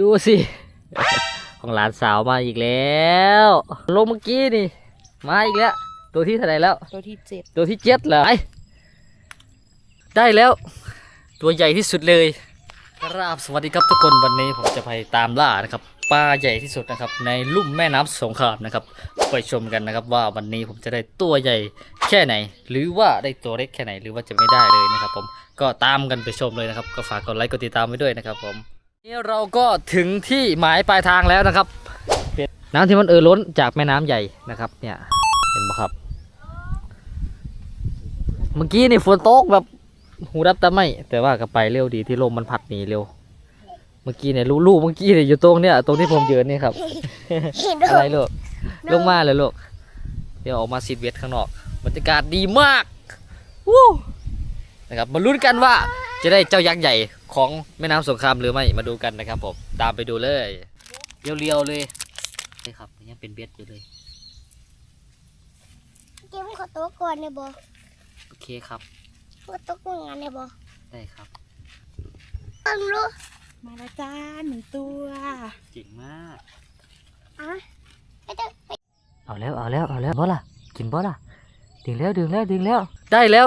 ดูสิ ของหลานสาวมาอีกแล้วลงเมื่อกี้นี่ มาอีกแล้ว ตัวที่เท่าไหร่แล้ว ตัวที่เจ็ดตัวที่เจ็ดเหรอไอ้ได้แล้ว ตัวใหญ่ที่สุดเลยครับสวัสดีครับทุกคนวันนี้ผมจะไปตามล่านะครับปลาใหญ่ที่สุดนะครับ ในลุ่มแม่น้ำสงครามนะครับไปชมกันนะครับ ว่าวันนี้ผมจะได้ตัวใหญ่แค่ไหน หรือว่าได้ตัวเล็กแค่ไหน หรือว่าจะไม่ได้เลยนะครับ ผมก็ตามกันไปชมเลยนะครับ ก็ฝากกดไลค์กดติดตามไว้ด้วยนะครับ ผม นี่เราก็ถึงที่หมายปลายทางแล้วนะครับ น้ำที่มันเอ่อล้นจากแม่น้ำใหญ่นะครับ เนี่ยเห็นไหมครับ เมื่อกี้นี่ฝนตกแบบหูรับตาไม่ แต่ว่าก็ไปเร็วดีที่ลมมันพัดหนีเร็ว เมื่อกี้เนี่ยลูลูกเมื่อกี้เนี่ยอยู่ตรงเนี่ยตรงที่ผมยืนนี่ครับอะไรลูกลงมาเลยลูกเดี๋ยวออกมาซีดเวทข้างนอกบรรยากาศดีมากวู้นะครับมาลุ้นกันว่าจะได้เจ้ายักษ์ใหญ่ ของแม่น้ำสงครามหรือไม่มาดูกันนะครับผมตามไปดูเลยเรียวๆเลยนี่ครับยังเป็นเบ็ดอยู่เลยเกมขอตัวก่อนเนี่ยบอโอเคครับขอตัวก่อนงานเนี่ยบอได้ครับฟังรู้มาแล้วจ้าหนึ่งตัวเจ๋งมากอะไปเถอะไปเอาแล้วเอาแล้วเอาแล้วบ่ล่ะกินบ่ล่ะดึงแล้วดึงแล้วดึงแล้ว ได้แล้ว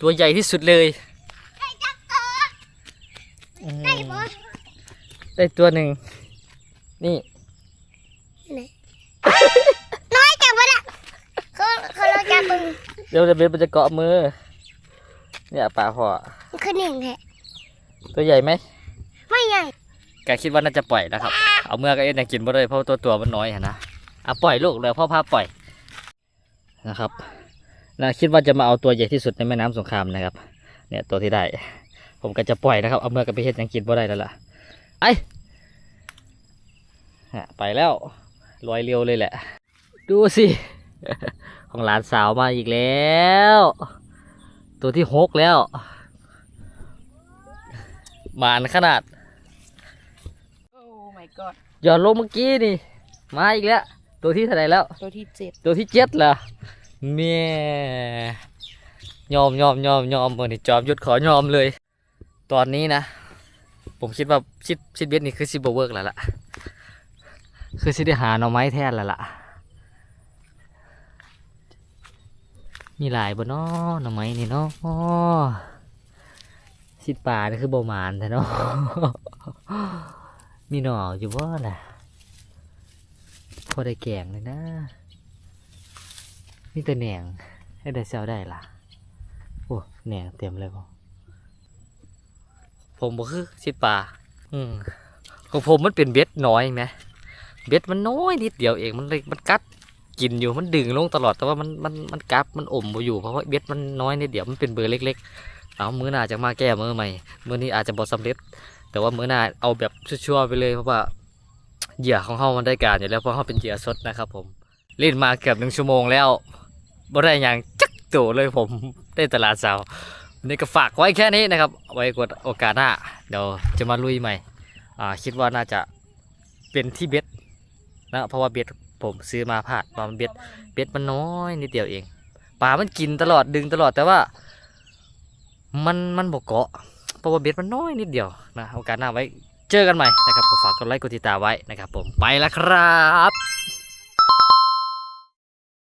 ตัวใหญ่ที่สุดเลยอืม ได้บอได้ตัวหนึ่ง นี่ น้อยจังวะน่ะเขาเขาเราจับมึงเดี๋ยวจะเป็นมันจะเกาะมือ เนี่ยป่าพอคือหนึ่งแหละตัวใหญ่ไหม ไม่ใหญ่กคิดว่าน่าจะปล่อยนะครับ เอาเมื่อก็เอ็นยังกินบ่ได้เพราะตัวตัวมันน้อยอะนะเอาปล่อยลูกเดี๋ยวพ่อพาปล่อยนะครับนะคิดว่าจะมาเอาตัวใหญ่ที่สุดในแม่น้ำสงครามนะครับ เนี่ยตัวที่ได้ ผมก็จะปล่อยนะครับ เอาเมื่อก็ไปเฮ็ดหยังกินบ่ได้แล้วล่ะไอฮะไปแล้วลอยเร็วเลยแหละ ดูสิ ของหลานสาวมาอีกแล้ว ตัวที่หกแล้วหมานขนาด โอ้ my god หย่อนลงเมื่อกี้นี่ มาอีกแล้ว ตัวที่เท่าไหร่แล้ว ตัวที่เจ็ดตัวที่เจ็ดเหรอเมียยอมยอมยอมยอมเมื่อนี่จอมยุดขอยอมเลย ตอนนี้นะ ผมคิดว่าชิดชิดเบ็ดนี่คือซิบเวิร์กแล้วล่ะ คือซิได้หาหน่อไม้แทนแล้วล่ะ มีหลายบนน้อหน่อไม้นี่เนาะชิดป่านี่คือบ่หมานแต่เนาะมีหน่ออยู่บ่ล่ะ พอได้แกงเลยนะ มีแต่แหนงให้ได้เซลได้ล่ะ โอ้แหนงเต็มเลยพ่ ผมบ่คือชิดปลาอืมของผมมันเป็นเบ็ดน้อยไหมเบ็ดมันน้อยนิดเดียวเองมันเลยมันกัดกินอยู่มันดึงลงตลอดแต่ว่ามันมันมันกัดมันอมบ่อยู่เพราะว่าเบ็ดมันน้อยนิดเดียวมันเป็นเบอร์เล็ก ๆ เอามือหน้าจะมาแก้มือใหม่มือนี้อาจจะบ่สำเร็จ แต่ว่ามือหน้าเอาแบบชัวร์ๆไปเลยเพราะว่าเหยื่อของเขามันได้การอยู่แล้วเพราะเขาเป็นเหยื่อสดนะครับ ผมเล่นมาเกือบหนึ่งชั่วโมงแล้วบ่ได้อย่างจักตัวเลยผมได้ตลาดสาววั นนี่ก็ฝากไว้แค่นี้นะครับ ไว้กดโอกาสหน้า เดี๋ยวจะมาลุยใหม่อ่าคิดว่าน่าจะเป็นที่เบ็ดนะเพราะว่าเบ็ดผมซื้อมาพลาดปลามันเบ็ดเบ็ดมันน้อยนิดเดียวเองปลามันกินตลอดดึงตลอดแต่ว่า มันมันบกเกาะเพราะว่าเบ็ดมันน้อยนิดเดียวนะโอกาสหน้าไว้เจอกันใหม่นะครับก็ฝากกดไลค์กดติดตามไว้นะครับ ผมไปแล้วครับ